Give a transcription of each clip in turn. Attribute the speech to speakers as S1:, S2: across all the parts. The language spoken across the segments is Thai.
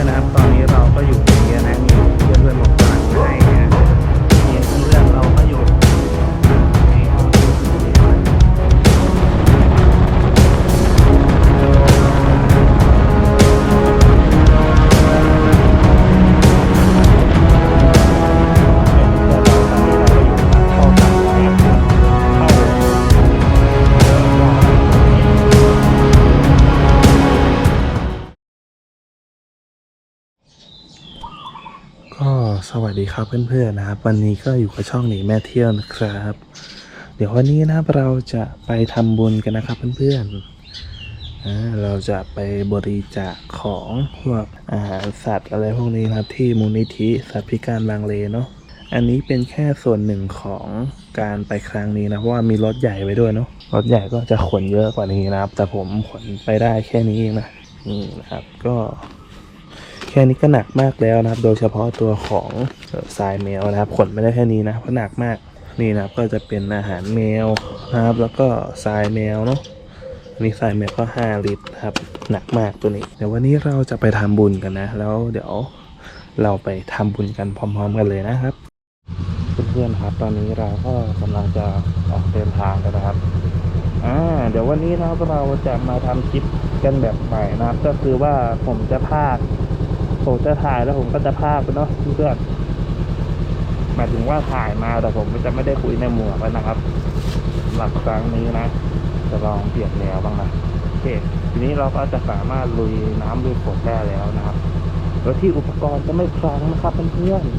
S1: อนๆนะครับ ตอนนี้เราก็อยู่ตรงนี้นะ สวัสดีครับเพื่อนๆนะครับ วันนี้ก็อยู่กับช่องหนีแม่เที่ยวนะครับ เดี๋ยววันนี้นะครับเราจะไปทำบุญกันนะครับเพื่อนๆเราจะไปบริจาคของพวกอาหารสัตว์อะไรพวกนี้นะครับ ที่มูลนิธิสัตว์พิการบางเลนเนาะอันนี้เป็นแค่ส่วนหนึ่งของการไปครั้งนี้นะเพราะว่ามีรถใหญ่ไปด้วยเนาะรถใหญ่ก็จะขนเยอะกว่านี้นะครับ แต่ผมขนไปได้แค่นี้เองนะนี่นะครับก็ แค่นี้ก็หนักมากแล้วนะครับ โดยเฉพาะตัวของทรายแมวนะครับ ขนไม่ได้แค่นี้นะเพราะหนักมากนี่นะครับก็จะเป็นอาหารแมวนะครับ แล้วก็ทรายแมวเนาะอันนี้ทรายแมวก็ 5 ลิตรครับ หนักมากตัวนี้ เดี๋ยววันนี้เราจะไปทำบุญกันนะ แล้วเดี๋ยวเราไปทำบุญกันพร้อม ๆ กันเลยนะครับ เพื่อนๆครับ ตอนนี้เราก็กำลังจะออกเดินทางกันนะครับอ่าเดี๋ยววันนี้นะครับเราจะมาทำคลิปกันแบบใหม่นะครับ ก็คือว่าผมจะพาก ผมจะถ่ายแล้วผมก็จะพากย์ไปเนาะเพื่อนหมายถึงว่าถ่ายมาแต่ผมจะไม่ได้คุยในหมวกแล้วนะครับหรับครั้งนี้นะ จะลองเปลี่ยนแนวบ้างนะโอเคทีนี้เราก็จะสามารถลุยน้ำลุยฝนได้แล้วนะครับโดยที่อุปกรณ์จะไม่พลังนะครับเพื่อนๆ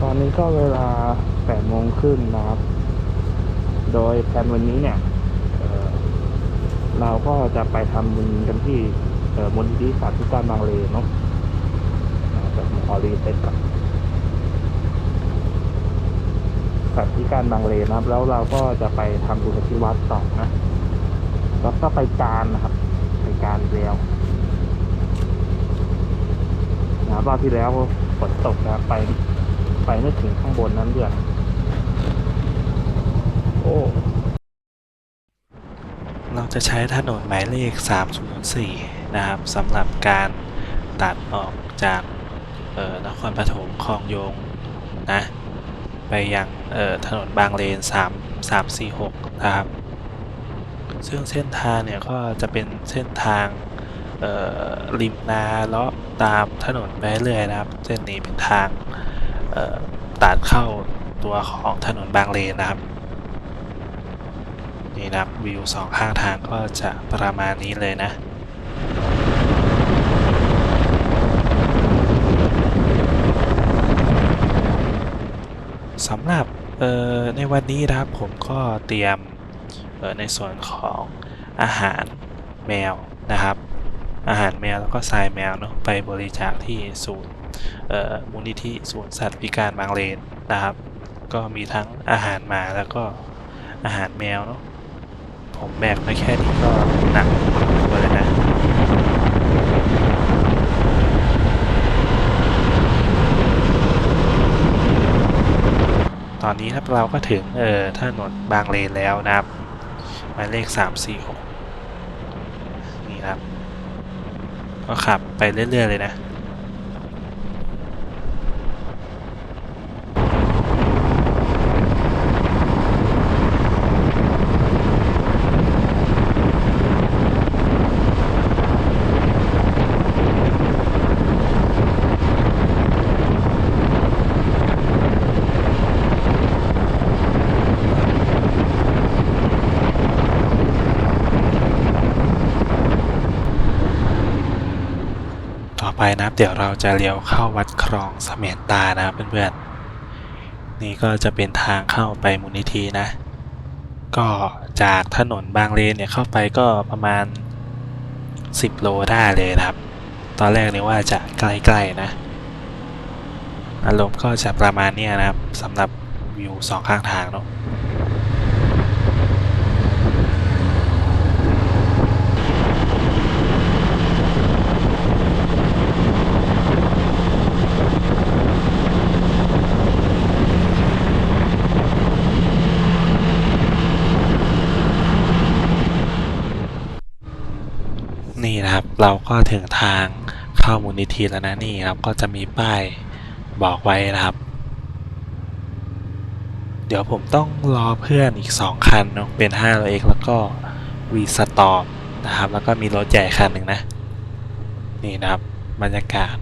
S1: ตอนนี้ก็เวลาแปดโมงครึ่งนะครับ โดยแผนวันนี้เนี่ยเเราก็จะไปทำบุญกันที่ มูลนิธิสัตว์พิการบางเลนเนาะนะครับผมขอรีเซ็ตก่อนสัตว์พิการบางเลนนะครับ แล้วเราก็จะไปทำบุญที่วัดต่อนะแล้วก็ไปการนะครับ ไปการแล้วนะครับรอบที่แล้วฝนตกนะไป ไปไม่ถึงข้างบนนั้นด้วยโอ้
S2: เราจะใช้ถนนหมายเลข 304 นะครับสำหรับการตัดออกจากนครปฐมคลองโยงนะไปยังถนนบางเลน 3 346 นะครับ ซึ่งเส้นทางเนี่ยก็จะเป็นเส้นทางริมนาเลาะตามถนนไปเรื่อยนะครับ เส้นนี้เป็นทางตัดเข้าตัวของถนนบางเลนนะครับนี่นะครับวิวสองข้างทางก็จะประมาณนี้เลยนะ สำหรับในวันนี้นะครับผมก็เตรียมในส่วนของอาหารแมวนะครับ อาหารแมวแล้วก็ทรายแมวเนาะไปบริจาคที่ศูนย์มูลนิธิศูนย์สัตว์พิการบางเลนนะครับ ก็มีทั้งอาหารหมาแล้วก็อาหารแมวเนาะผมแบกมาแค่นี้ก็หนักพ อนนี้ครับเราก็ถึงเอ่อถนนบางเลนแล้วนะครับหมายเลข 346 นี่นะครับ ก็ขับไปเรื่อย ๆ เลยนะ นะครับ เดี๋ยวเราจะเลี้ยวเข้าวัดคลองเสมียนตานะครับเพื่อนๆ นี่ก็จะเป็นทางเข้าไปมูลนิธินะ ก็จากถนนบางเลนเนี่ยเข้าไปก็ประมาณ 10 โลได้เลยนะครับ ตอนแรกเนี่ยว่าจะใกล้ๆนะ อารมณ์ก็จะประมาณนี้นะครับสำหรับวิวสองข้างทางเนาะ เราก็ถึงทางเข้ามูลนิธิแล้วนะนี่ครับก็จะมีป้ายบอกไว้นะครับ เดี๋ยวผมต้องรอเพื่อนอีก 2 คันเนอะเป็น5 x แล้วก็วีสตอมนะครับ แล้วก็มีรถใหญ่คันหนึ่งนะ นี่นะครับ บรรยากาศ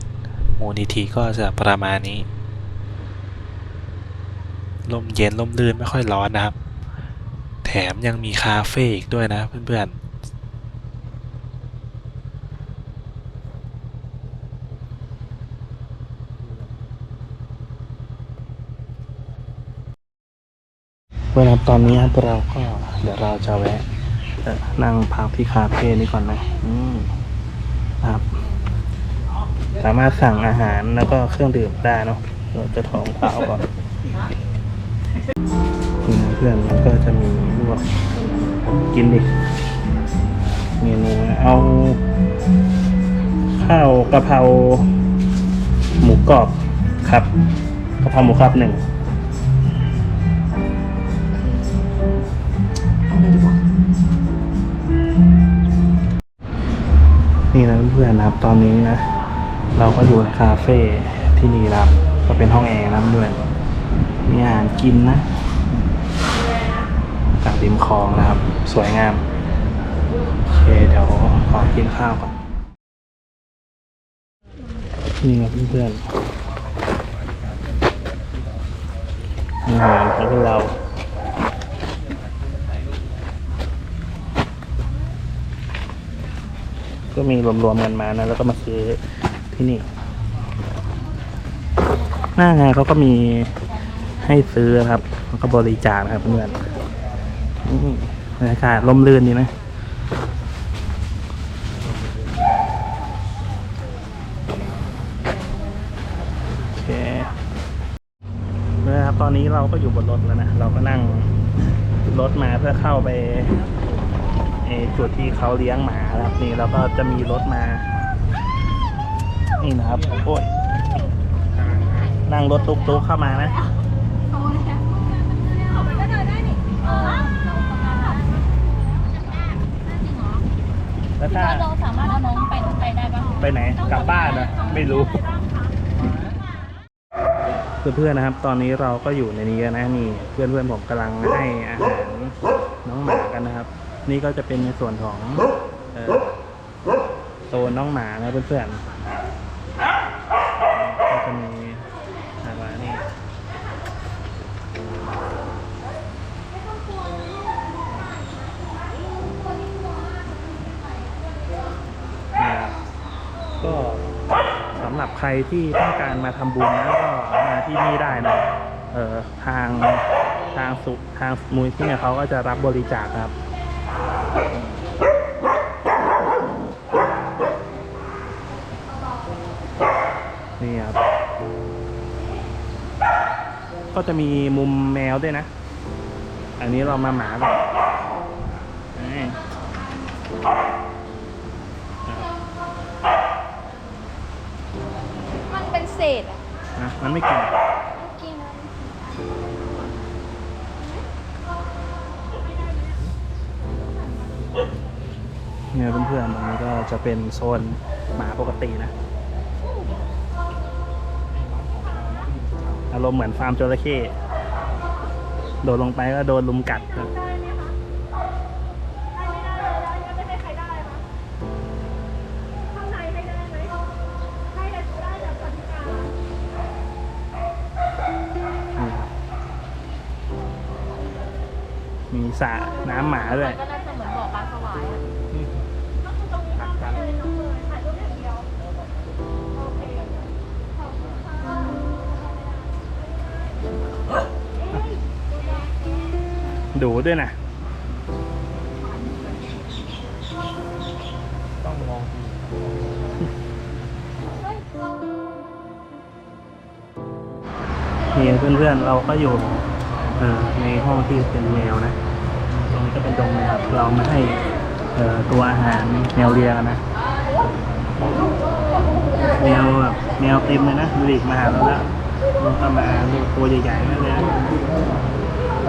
S2: มูลนิธิก็จะประมาณนี้ลมเย็นลมลื่นไม่ค่อยร้อนนะครับ แถมยังมีคาเฟ่อีกด้วยนะเพื่อนๆ
S1: เวลาตอนนี้ครับเราก็เดี๋ยวเราจะแวะนั่งพักที่คาเฟ่นี้ก่อนนะอืมครับ สามารถสั่งอาหารแล้วก็เครื่องดื่มได้เนาะเราจะท้องเปล่าก่อนเพื่อนมันก็จะมีลวกกินดิเมนูเอาข้าวกะเพราหมูกรอบครับกะเพราหมูกรอบหนึ่ง นี่นะเพื่อนนะครับตอนนี้นะ เราก็อยู่ในคาเฟ่ที่นี่นะครับ ก็เป็นห้องแอร์นะครับด้วยมีอาหารกินนะจากริมคลองนะครับ สวยงามโอเคเดี๋ยวขอกินข้าวก่อนนี่ครับเพื่อนๆอาหารของพวกเรา ก็มีรวมๆกันมานะ แล้วก็มาซื้อที่นี่ หน้างานเขาก็มีให้ซื้อครับ แล้วก็บริจาคนะครับเพื่อนบรรยากาศร่มรื่นดีนะโอเคนะครับตอนนี้เราก็อยู่บนรถแล้วนะ เราก็นั่งรถมาเพื่อเข้าไป ไอ้จุดที่เขาเลี้ยงหมานะครับนี่แล้วก็จะมีรถมา นี่นะครับโอ้ยนั่งรถตุ๊กๆเข้ามานะแล้วถ้า
S3: เราสามารถเอาน้องไปไปได้ปะ
S1: ไปไหนกลับบ้านนะไม่รู้เพื่อนๆนะครับ ตอนนี้เราก็อยู่ในนี้นนะนี่เพื่อนๆผมกำลังให้อาหารน้องหมากันนะครับ นี่ก็จะเป็นในส่วนของโซนน้องหมานะเพื่อนๆก็จะมีอะไรนี่นะครับก็สำหรับใครที่ต้องการมาทำบุญนะก็มาที่นี่ได้นะเออทางทางสุทางมูลที่เนี่ยเขาก็จะรับบริจาคครับ นี่ครับ ก็จะมีมุมแมวด้วยนะ อันนี้เรามาหมาแบบนี่
S3: มันเป็นเศษอะ
S1: นะ มันไม่กิน
S3: กิน
S1: เนี่ยเพื่อนๆตรงนี้ก็จะเป็นโซนหมาปกตินะ อารมณ์เหมือนฟาร์มจระเข้โดดลงไปก็โดนลุมกัดนะมีสระน้ำหมาด้วย ดูด้วยนะ ต้องมองนี่เพื่อนๆเราก็อยู่ในห้องที่เป็นแมวนะ ตรงนี้ก็เป็นดงแมวเรามาให้ตัวอาหารแมวเลียนนะแมวแบบแมวเต็มเลยนะดูดิมาหาเราแล้วมันก็มาตัวใหญ่ๆนั่นเลย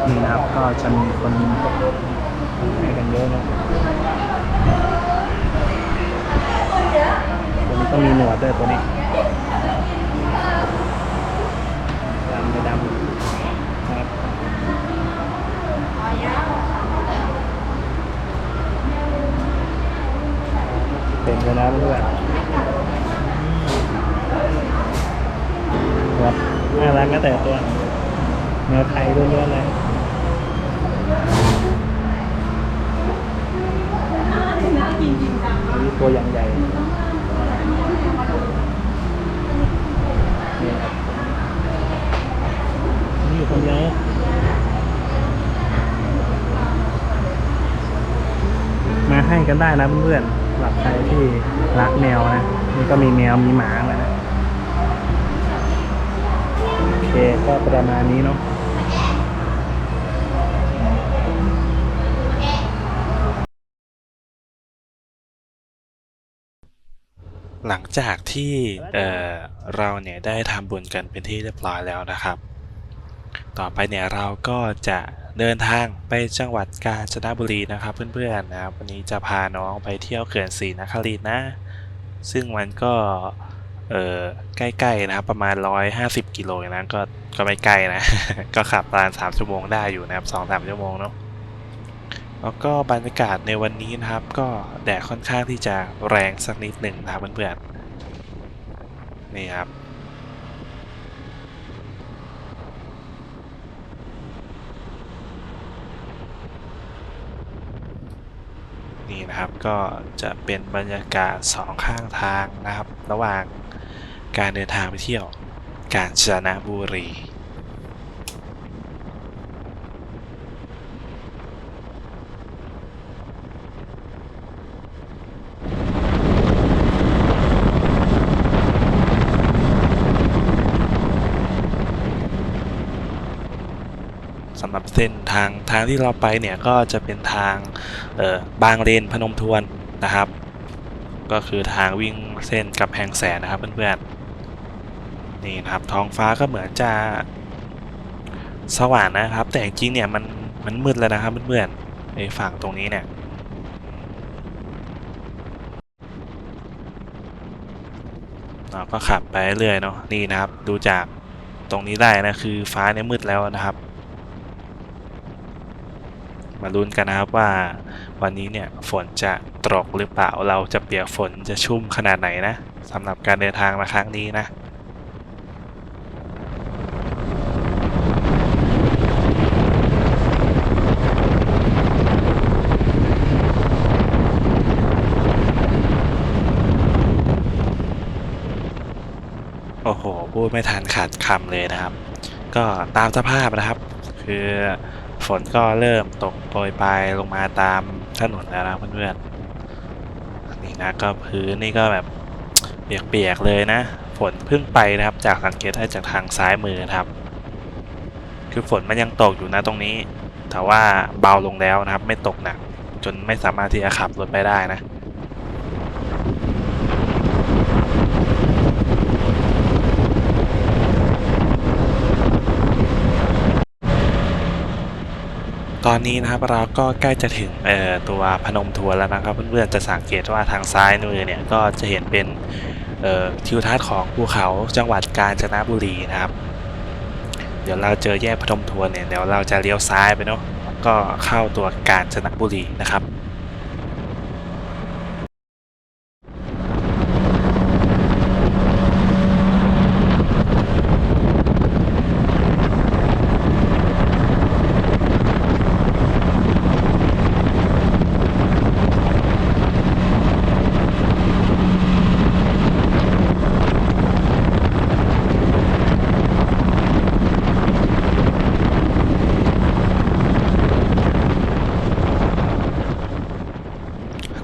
S1: นะนี่นะครับ ก็จะมีคนให้กันเยอะนะก็มีหนวดด้วยตัวนี้ดำไม่ดำนะครับเต็มเลยนะเพื่อนครับน่ารักก็แต่ตัวแมวไทยล้วนๆเลย นี่ตัวอย่างใหญ่นี่ครับนี่คนเยวนะมาให้กันได้นะเพื่อนๆสำหรับใครที่รักแมวนะ นี่ก็มีแมวมีหมาเลยนะ โอเค ก็ประมาณนี้เนาะ
S2: หลังจากที่เเราเนี่ยได้ทำบุญกันเป็นที่เรียบร้อยแล้วนะครับ ต่อไปเนี่ยเราก็จะเดินทางไปจังหวัดกาญจนบุรีนะครับเพื่อนๆนะครับวันนี้จะพาน้องไปเที่ยวเขื่อนศรีนครินทร์นะ ซึ่งมันก็เออใกล้ๆนะครับประมาณ 150 กิโลนะก็ก็ไม่ใกลนะ ก็ขับประมาณ3ชั่วโมงได้อยู่นะครับ2-3ชั่วโมงเนาะ แล้วก็บรรยากาศในวันนี้นะครับ ก็แดดค่อนข้างที่จะแรงสักนิดหนึ่งนะครับเพื่อนๆนี่ครับนี่นะครับก็จะเป็นบรรยากาศสองข้างทางนะครับ ระหว่างการเดินทางไปเที่ยวกาญจนบุรี เส้นทางทางที่เราไปเนี่ยก็จะเป็นทางบางเลนพนมทวนนะครับ ก็คือทางวิ่งเส้นกับแพงแสนนะครับเพื่อนๆนี่นะครับท้องฟ้าก็เหมือนจะสว่างนะครับ แต่จริงๆเนี่ยมันมันมืดแล้วนะครับเพื่อนๆในฝั่งตรงนี้เนี่ยเราก็ขับไปเรื่อยเนาะนี่นะครับ ดูจากตรงนี้ได้นะคือฟ้าเนี่ยมืดแล้วนะครับ มาลุ้นกันนะครับว่าวันนี้เนี่ยฝนจะตกหรือเปล่าเราจะเปียกฝนจะชุ่มขนาดไหนนะสำหรับการเดินทางมาครั้งนี้นะโอ้โหพูดไม่ทันขาดคำเลยนะครับ ก็ตามสภาพนะครับ คือ ฝนก็เริ่มตกโปรยปลายลงมาตามถนนแล้วนะเพื่อนๆนี่นะก็พื้นนี่ก็แบบเปียกๆเลยนะ ฝนเพิ่งไปนะครับ จากสังเกตได้จากทางซ้ายมือนะครับ คือฝนมันยังตกอยู่นะตรงนี้ แต่ว่าเบาลงแล้วนะครับ ไม่ตกหนักจนไม่สามารถที่จะขับรถไปได้นะ ตอนนี้นะครับเราก็ใกล้จะถึงตัวพนมทัวนแล้วนะครับเพื่อนๆจะสังเกตว่าทางซ้ายมือเนี่ยก็จะเห็นเป็นทิวทัศน์ของภูเขาจังหวัดกาญจนบุรีนะครับ เดี๋ยวเราเจอแยกพนมทัวนเนี่ยเดี๋ยวเราจะเลี้ยวซ้ายไปเนาะก็เข้าตัวกาญจนบุรีนะครับ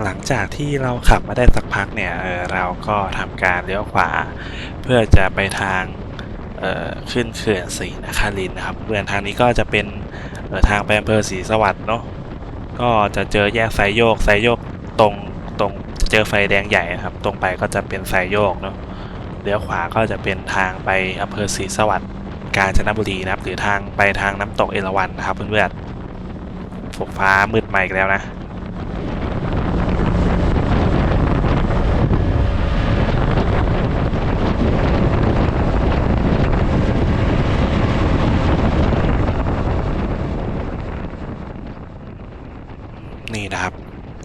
S2: หลัง จากที่เราขับมาได้สักพักเนี่ยเเราก็ทำการเลี้ยวขวา เพื่อจะไปทางขึ้นเขื่อนศรีนครินทร์นะครับเพื่อนทางนี้ก็จะเป็นทางไปอำเภอศรีสวัสดิ์เนาะก็จะเจอแยกไซโยกไซโยกตรงตรงเจอไฟแดงใหญ่นะครับ ตรงไปก็จะเป็นไซโยกเนาะเลี้ยวขวาก็จะเป็นทางไปอำเภอศรีสวัสดิ์กาญจนบุรีนะครับ หรือทางไปทางน้ำตกเอราวัณนะครับเพื่อนๆฝนฟ้ามืดมาอีกแล้วนะ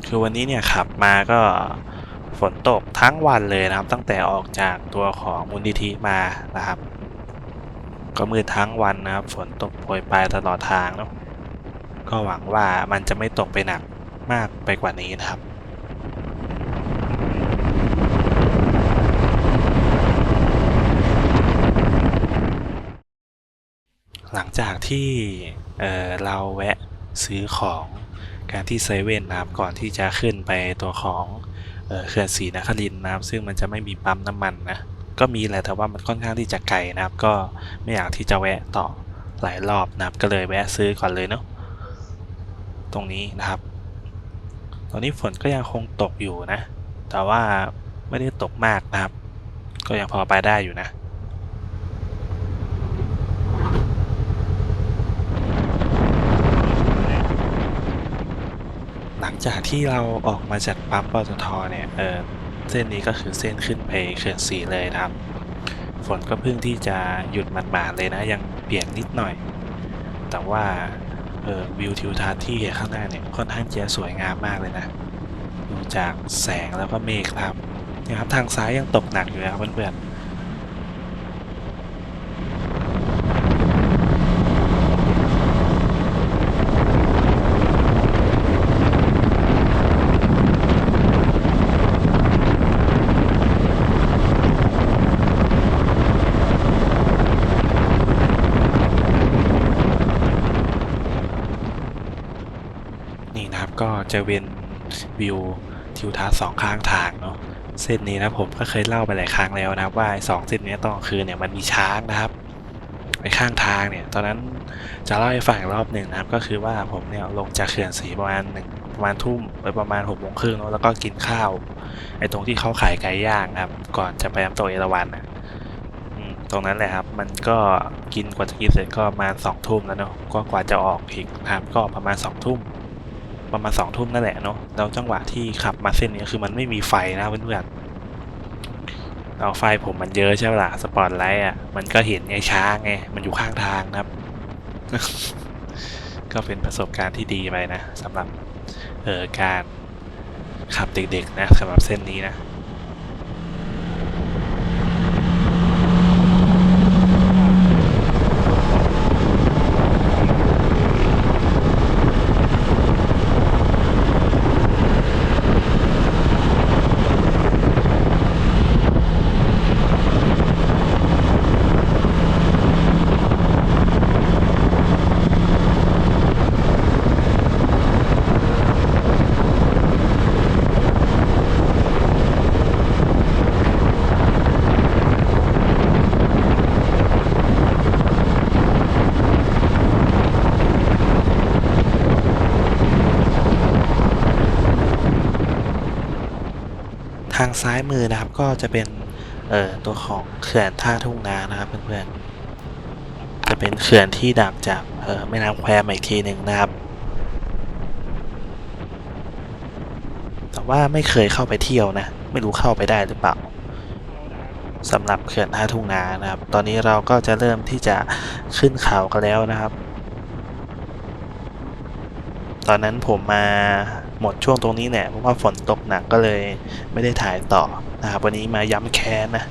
S2: คือวันนี้เนี่ยขับมาก็ฝนตกทั้งวันเลยนะครับ ตั้งแต่ออกจากตัวของมูลนิธิมานะครับ ก็มืดทั้งวันนะครับ ฝนตกโปรยปลายตลอดทางเนาะก็หวังว่ามันจะไม่ตกไปหนักมากไปกว่านี้นะครับหลังจากที่เเราแวะซื้อของ การที่เซเว่นนะครับก่อนที่จะขึ้นไปตัวของเขื่อนศรีนครินทร์นะครับ ซึ่งมันจะไม่มีปั๊มน้ำมันนะก็มีแหละแต่ว่ามันค่อนข้างที่จะไกลนะครับ ก็ไม่อยากที่จะแวะต่อหลายรอบนะครับ ก็เลยแวะซื้อก่อนเลยเนาะตรงนี้นะครับ ตอนนี้ฝนก็ยังคงตกอยู่นะ แต่ว่าไม่ได้ตกมากนะครับ ก็ยังพอไปได้อยู่นะ หลังจากที่เราออกมาจากปั๊มปตทเนี่ยเออเส้นนี้ก็คือเส้นขึ้นไปเขื่อนสีเลยครับ ฝนก็เพิ่งที่จะหยุดมันมาดเลยนะ ยังเปียกนิดหน่อย แต่ว่าเออวิวทิวทัศน์ที่เห็นข้างหน้าเนี่ยค่อนข้างจะสวยงามมากเลยนะดูจากแสงแล้วก็เมฆครับนี่ยครับทางซ้ายยังตกหนักอยู่นะครับเพื่อนๆ นี่นะครับก็จะเป็นวิวทิวทัศน์สองข้างทางเนาะเส้นนี้นะผมก็เคยเล่าไปหลายครั้งแล้วนะครับว่าสองเส้นนี้ตอนคืนเนี่ยมันมีช้างนะครับไปข้างทางเนี่ยตอนนั้นจะเล่าให้ฟังอีกรอบหนึ่งนะครับ ก็คือว่าผมเนี่ยลงจากเขื่อนศรีประมาณหนึ่งประมาณทุ่มไปประมาณหกโมงครึ่งเนอะแล้วก็กินข้าวไอ้ตรงที่เขาขายไก่ย่างครับ ก่อนจะไปน้ำตกเอราวัณนะอืมตรงนั้นแหละครับ มันก็กินกว่าจะกินเสร็จก็ประมาณสองทุ่มแล้วเนาะก็กว่าจะออกอีกนะครับก็ประมาณสองทุ่ม ประมาณสองทุ่มนั่นแหละเนาะแล้วจังหวะที่ขับมาเส้นนี้คือมันไม่มีไฟนะเพื่อนๆเอาไฟผมมันเยอะใช่ไหมล่ะสปอตไลท์อะมันก็เห็นไงช้างไงมันอยู่ข้างทางนะครับ ก็เป็นประสบการณ์ที่ดีไปนะสำหรับเออการขับเด็กๆนะสำหรับเส้นนี้นะ ทางซ้ายมือนะครับก็จะเป็นเอ่อตัวของเขื่อนท่าทุ่งนานะครับเพื่อนๆจะเป็นเขื่อนที่ดักจากเอ่อแม่น้ำแควมาอีกทีหนึ่งนะครับ แต่ว่าไม่เคยเข้าไปเที่ยวนะ ไม่รู้เข้าไปได้หรือเปล่าสำหรับเขื่อนท่าทุ่งนานะครับ ตอนนี้เราก็จะเริ่มที่จะขึ้นเขากันแล้วนะครับ ตอนนั้นผมมา หมดช่วงตรงนี้เนี่ยเพราะว่าฝนตกหนักก็เลยไม่ได้ถ่ายต่อนะครับวันนี้มาย้ำแค้นนะ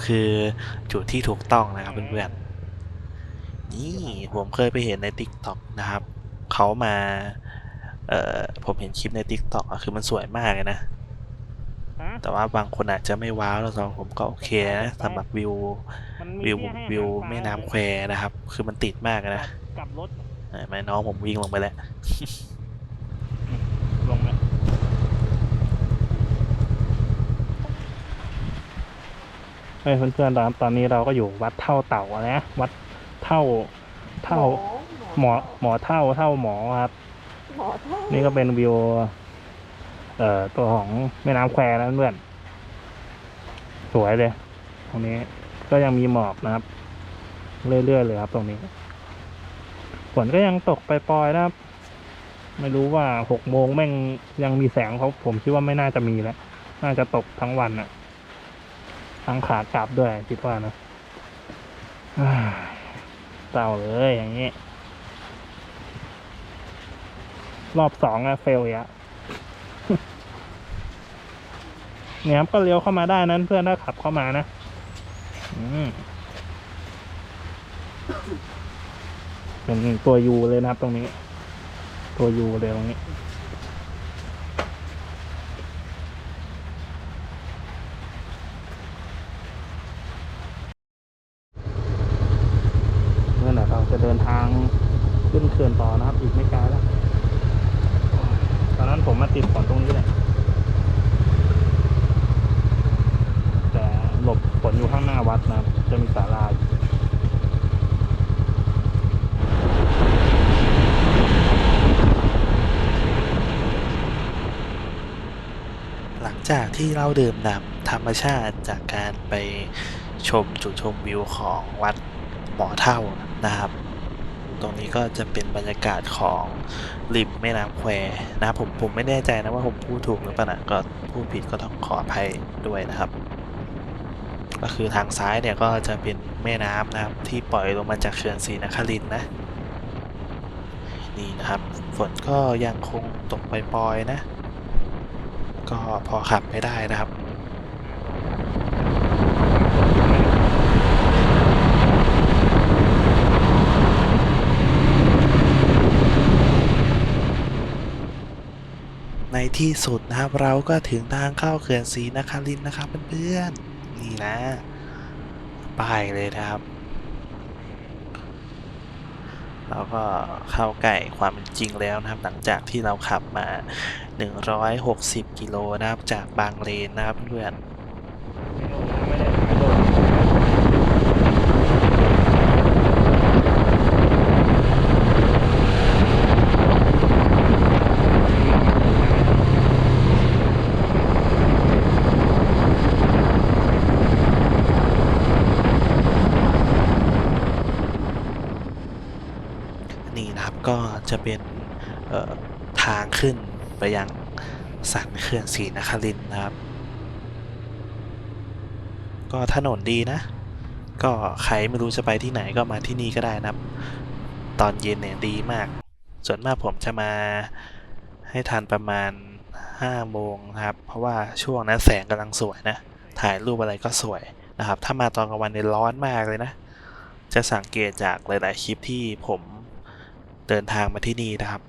S1: ค
S2: รับคื
S1: อ
S2: จุ
S1: ดที่
S2: ถูกต้องนะครับเพื่อนๆนี่ผมเคยไปเห็นใน t ิ k t o k นะครับเขามาเอ่อผมเห็นคลิปใน t ิ k t o k อะคือมันสวยมากเลยนะ
S1: ฮะ
S2: แต่ว่าบางคนอาจจะไม่ว้าวแล้วสำหรับผมก็โอเคนะสำหรับวิว
S1: มันมี
S2: วิว
S1: ที่ให้
S2: วิว
S1: หางปลา
S2: แม่น้ำแควนะครับ คือมันติดมากนะ
S1: กลับรถ
S2: เห็นไหมน้องผมวิ่งลงไปแล้ว
S1: ลงไหม เฮ้ยเพื่อนๆตอนตอนนี้เราก็อยู่วัดเท่าเต่าอะนะวัดเท่าเท่าหมอหมอเท่าเท่าหมอครับ
S4: หมอเท่า
S1: นี่ก็เป็นวิวเอ่อตัวของแม่น้ำแควนะเพื่อนสวยเลย ตรงนี้ก็ยังมีหมอกนะครับ เรื่อยๆเลยครับตรงนี้ฝนก็ยังตกไปปลอยๆนะครับ ไม่รู้ว่าหกโมงแม่งยังมีแสงเขาผมคิดว่าไม่น่าจะมีแล้ว น่าจะตกทั้งวันอะ ทั้งขากลับด้วยคิดว่านะเศร้าเลยอย่างนี้ รอบสองอะเฟลอีกอะเนี่ยครับก็เลี้ยวเข้ามาได้นั้นเพื่อนถ้าขับเข้ามานะ อืมเป็นตัวยูเลยนะครับตรงนี้ ตัวยูเลยตรงนี้ เมื่อไหร่เราจะเดินทางขึ้นเขื่อนต่อนะครับ อี กไม่ไกลแล้วตอนนั้นผมมาติดฝนตรงนี้แหละแต่หลบฝนอยู่ข้างหน้าวัดนะจะมีศาลาอยู่
S2: หลังจากที่เราดื่มด่ำธรรมชาติจากการไปชมจุดชมวิวของวัดหมอเท่านะครับ ตรงนี้ก็จะเป็นบรรยากาศของริมแม่น้ำแควนะครับผมผมไม่แน่ใจนะว่าผมพูดถูกหรือเปล่านะก็พูดผิดก็ต้องขออภัยด้วยนะครับ ก็คือทางซ้ายเนี่ยก็จะเป็นแม่น้ำนะครับที่ปล่อยลงมาจากเขื่อนศรีนครินนะนี่นะครับฝนก็ยังคงตกปล่อยๆนะ ก็พอขับไปได้นะครับ ใน ที่สุดนะครับ เราก็ถึงทางเข้าเขื่อนศรีนครินนะครับเพื่อนๆนี่นะป้ายเลยนะครับเราก็เข้าใกล้ความจริงแล้วนะครับ หลังจากที่เราขับมา 160 กิโลนะครับจากบางเลนนะครับเพื่อน
S1: ไม่ได้ถ่ายรูป
S2: นี่นะครับก็จะ เป็นทางขึ้นไปยังสันเขื่อนศรีนครินนะครับ ก็ถนนดีนะ ก็ใครไม่รู้จะไปที่ไหนก็มาที่นี่ก็ได้นะครับ ตอนเย็นเนี่ยดีมาก ส่วนมากผมจะมาให้ทันประมาณ5โมงนะครับ เพราะว่าช่วงนั้นแสงกำลังสวยนะ ถ่ายรูปอะไรก็สวยนะครับ ถ้ามาตอนกลางวันเนี่ยร้อนมากเลยนะ จะสังเกตจากหลาย ๆ คลิปที่ผม เดินทางมาที่นี่นะครับ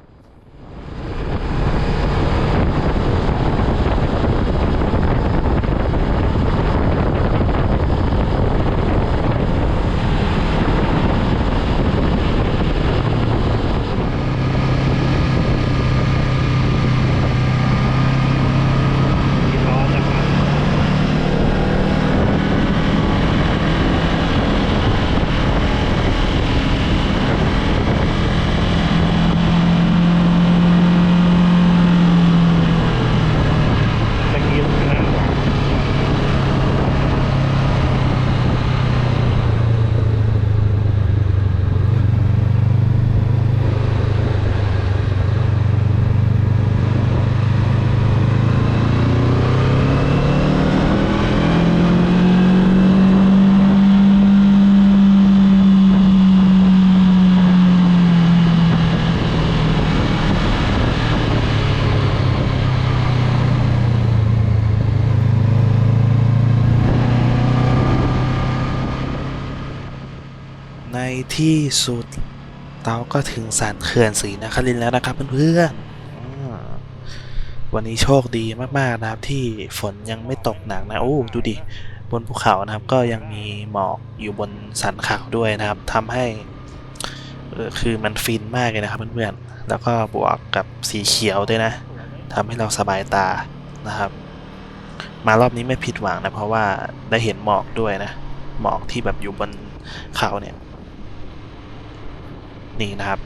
S2: เราก็ถึงสันเขื่อนศรีนครินทร์แล้วนะครับเพื่อนๆวันนี้โชคดีมากๆนะครับ ที่ฝนยังไม่ตกหนักนะ โอ้ดูดิบนภูเขานะครับ ก็ยังมีหมอกอยู่บนสันเขาด้วยนะครับทำให้คือมันฟินมากเลยนะครับเพื่อนๆแล้วก็บวกกับสีเขียวด้วยนะทำให้เราสบายตานะครับ มารอบนี้ไม่ผิดหวังนะเพราะว่าได้เห็นหมอกด้วยนะหมอกที่แบบอยู่บนเขาเนี่ย นี่นะครับ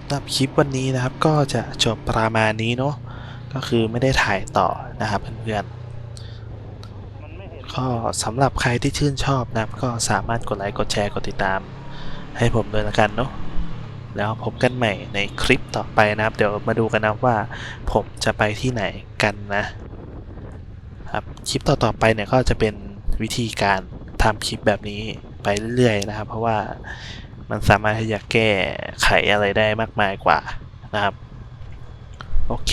S2: สำหรับคลิปวันนี้นะครับก็จะจบประมาณนี้เนาะก็คือไม่ได้ถ่ายต่อนะครับเพื่อนๆก็สำหรับใครที่ชื่นชอบนะครับก็สามารถกดไลค์กดแชร์กดติดตาม ให้ผมด้วยละกันเนาะแล้วพบกันใหม่ในคลิปต่อไปนะครับ เดี๋ยวมาดูกันนะว่าผมจะไปที่ไหนกันนะครับคลิปต่อๆไปเนี่ยก็จะเป็นวิธีการทำคลิปแบบนี้ ไปเรื่อยๆนะครับ เพราะว่ามันสามารถที่จะแก้ไขอะไรได้มากมายกว่านะครับ โอเค